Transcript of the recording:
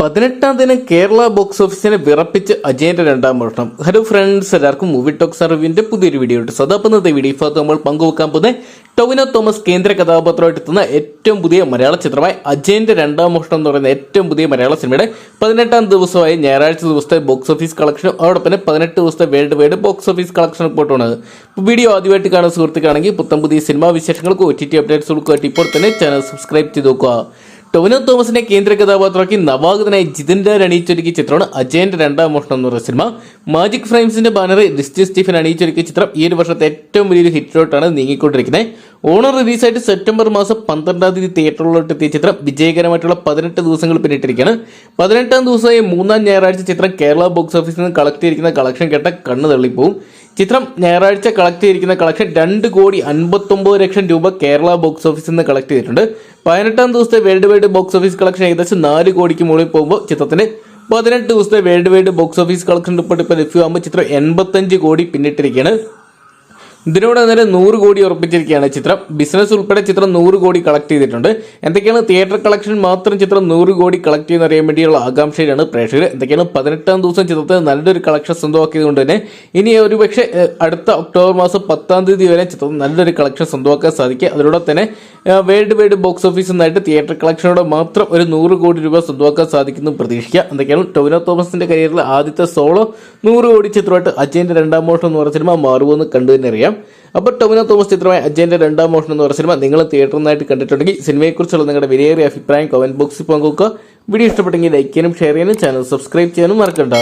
പതിനെട്ടാം ദിനം കേരള ബോക്സ് ഓഫീസിനെ വിറപ്പിച്ച് അജയന്റെ രണ്ടാം വർഷം ഹലോ ഫ്രണ്ട്സ് എല്ലാവർക്കും മൂവി ടോക്സ് സർവിന്റെ പുതിയൊരു വീഡിയോ ഉണ്ട് സദാപ്പന്നത്തെ വീഡിയോ ഇപ്പോൾ നമ്മൾ പങ്കുവെക്കാൻ പോകുന്ന ടൊവിനോ തോമസ് കേന്ദ്ര കഥാപാത്രമായിട്ട് എത്തുന്ന ഏറ്റവും പുതിയ മലയാള ചിത്രമായ അജയന്റെ രണ്ടാം വർഷം എന്ന് പറയുന്ന ഏറ്റവും പുതിയ മലയാള സിനിമയുടെ പതിനെട്ടാം ദിവസമായ ഞായറാഴ്ച ദിവസത്തെ ബോക്സ് ഓഫീസ് കളക്ഷനും അതോടൊപ്പം പതിനെട്ട് ദിവസത്തെ world wide box office collection റിപ്പോർട്ടാണ്. വീഡിയോ ആദ്യമായിട്ട് കാണുന്ന സുഹൃത്തുക്കാണെങ്കിൽ പുത്തം പുതിയ സിനിമാ വിശേഷങ്ങൾക്ക് ഒ ടി ടി അപ്ഡേറ്റ്സ് കൊടുക്കുക ഇപ്പോൾ തന്നെ ചാനൽ സബ്സ്ക്രൈബ് ചെയ്ത് നോക്കുക ടൊവിനോ തോമസിന്റെ കേന്ദ്ര കഥാപാത്രമാക്കി നവാഗതനായി ജിതിൻ അണിയിച്ചൊരുക്കിയ ചിത്രമാണ് അജയന്റെ രണ്ടാം മോഷണം എന്ന് പറയുന്ന സിനിമ. മാജിക് ഫ്രെയിംസിന്റെ ബാനറിൽ ഡിസ്റ്റി സ്റ്റീഫൻ അണിയിച്ചൊരുക്കിയ ചിത്രം ഈ ഒരു വർഷത്തെ ഏറ്റവും വലിയൊരു ഹിറ്റിലോട്ടാണ് നീങ്ങിക്കൊണ്ടിരിക്കുന്നത്. ഓണം റിലീസായിട്ട് സെപ്റ്റംബർ മാസം പന്ത്രണ്ടാം തീയതി തിയേറ്ററിലോട്ട് എത്തിയ ചിത്രം വിജയകരമായിട്ടുള്ള പതിനെട്ട് ദിവസങ്ങൾ പിന്നിട്ടിരിക്കുകയാണ്. പതിനെട്ടാം ദിവസമായി മൂന്നാം ഞായറാഴ്ച ചിത്രം കേരള ബോക്സ് ഓഫീസിൽ നിന്ന് കളക്ട് ചെയ്തിരിക്കുന്ന കളക്ഷൻ കേട്ട കണ്ണ് തള്ളിപ്പോവും ചിത്രം ഞായറാഴ്ച കളക്ട് ചെയ്തിരിക്കുന്ന കളക്ഷൻ രണ്ട് കോടി അൻപത്തൊമ്പത് ലക്ഷം രൂപ കേരള ബോക്സ് ഓഫീസിൽ നിന്ന് കളക്ട് ചെയ്തിട്ടുണ്ട്. പതിനെട്ടാം ദിവസത്തെ world wide box office collection ഏകദേശം നാല് കോടിക്ക് മുകളിൽ പോകുമ്പോൾ ചിത്രത്തിന് പതിനെട്ട് ദിവസത്തെ world wide box office collection report ഇപ്പോൾ ലഭ്യമാകുമ്പോൾ ചിത്രം എൺപത്തഞ്ച് കോടി പിന്നിട്ടിരിക്കുകയാണ്. ഇതിനോട് നേരെ നൂറ് കോടി ഉറപ്പിച്ചിരിക്കുകയാണ് ചിത്രം. ബിസിനസ് ഉൾപ്പെടെ ചിത്രം നൂറ് കോടി കളക്ട് ചെയ്തിട്ടുണ്ട്. എന്തൊക്കെയാണ് തിയേറ്റർ കളക്ഷൻ മാത്രം ചിത്രം നൂറ് കോടി കളക്ട് ചെയ്യുന്ന അറിയാൻ വേണ്ടിയുള്ള ആകാംക്ഷയിലാണ് പ്രേക്ഷകർ. എന്തൊക്കെയാണ് പതിനെട്ടാം ദിവസം ചിത്രത്തിൽ നല്ലൊരു കളക്ഷൻ സ്വന്തമാക്കിയതുകൊണ്ട് തന്നെ ഇനി ഒരു പക്ഷേ അടുത്ത ഒക്ടോബർ മാസം പത്താം തീയതി വരെ ചിത്രം നല്ലൊരു കളക്ഷൻ സ്വന്തമാക്കാൻ സാധിക്കും അതിലൂടെ തന്നെ വേൾഡ് വൈഡ് ബോക്സ് ഓഫീസിൽ നിന്നായിട്ട് തിയേറ്റർ കളക്ഷനോടെ മാത്രം ഒരു നൂറ് കോടി രൂപ സ്വന്തമാക്കാൻ സാധിക്കുന്നു പ്രതീക്ഷിക്കുക. എന്തൊക്കെയാണ് ടൊവിനോ തോമസിന്റെ കരിയറിൽ ആദ്യത്തെ സോളോ നൂറ് കോടി ചിത്രമായിട്ട് അജയന്റെ രണ്ടാം മോഷം എന്ന് പറഞ്ഞ സിനിമ മാറുമെന്ന് കണ്ടു തന്നെ അറിയാം. അപ്പോൾ ടൊമിനോ തോമസ് ചിത്രമായ അജയന്റെ രണ്ടാം മോഷൻ എന്ന് പറഞ്ഞ സിനിമ നിങ്ങൾ തിയേറ്ററിൽ നിന്നായിട്ട് കണ്ടിട്ടുണ്ടെങ്കിൽ സിനിമയെക്കുറിച്ചുള്ള നിങ്ങളുടെ വിലയേറിയ അഭിപ്രായം കമന്റ് ബോക്സിൽ പങ്കുവെക്കുക. വീഡിയോ ഇഷ്ടപ്പെട്ടെങ്കിൽ ലൈക്ക് ചെയ്യാനും ഷെയർ ചെയ്യാനും ചാനൽ സബ്സ്ക്രൈബ് ചെയ്യാനും മറക്കണ്ട.